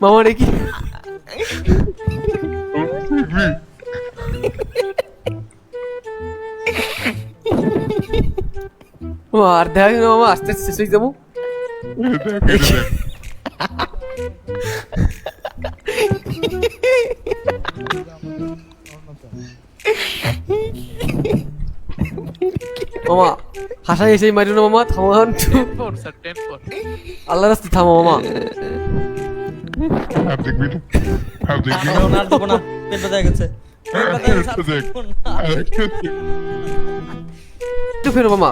মামা রে কি? মামা আর দেখা মামা আস্তে আস্তে শেষ হয়ে যাব। মামা হাসা এসে মারিও না মামা থামো এখন। একটু। ফোর স্যার আল্লাহ রাস্তা থামো মামা। হয়ে হয়ে। একটু ফেরো মামা।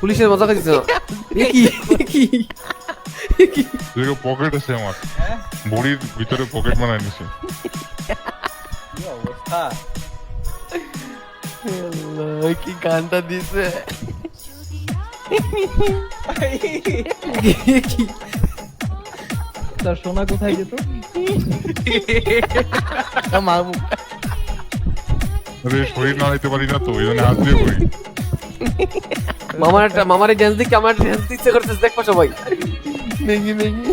পুলিশের মজা খাইছে না কি কি দেখো পকেট আছে আমার। বড়ির ভিতরে পকেট বানায় নিছে। অবস্থা? কি গানটা দিছে? তার সোনা কোথায় যেত মামু আরে শরীর নাড়াইতে পারি না তো ওই জন্য হাত দিয়ে পড়ি মামার একটা মামার ড্যান্স দিকে আমার ড্যান্স দিতে করতেছে দেখো সবাই। নেগি নেগি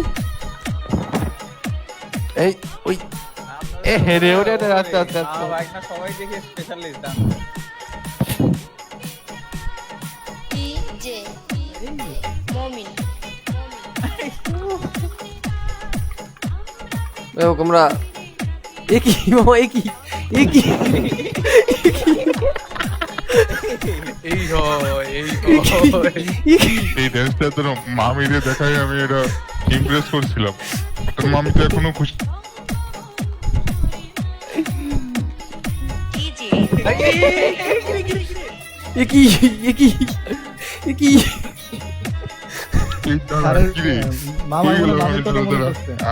এই ওই। এ হেরে ওরে ওরে আস্তে আস্তে আস্তে। আ, না সবাই দেখে স্পেশালিস্ট ডিজে মমিন দেখো আমরা এ কি মামা এ কি এই হয় এই হয়। এ কি? এই ড্যান্সটা তো মামিরে দেখাই আমি এটা ইমপ্রেস করছিলাম। তোর মামি তো এখনও খুশি একই একই এ কি এ কি এই দাঁড়া, আরে মামা মনে মামি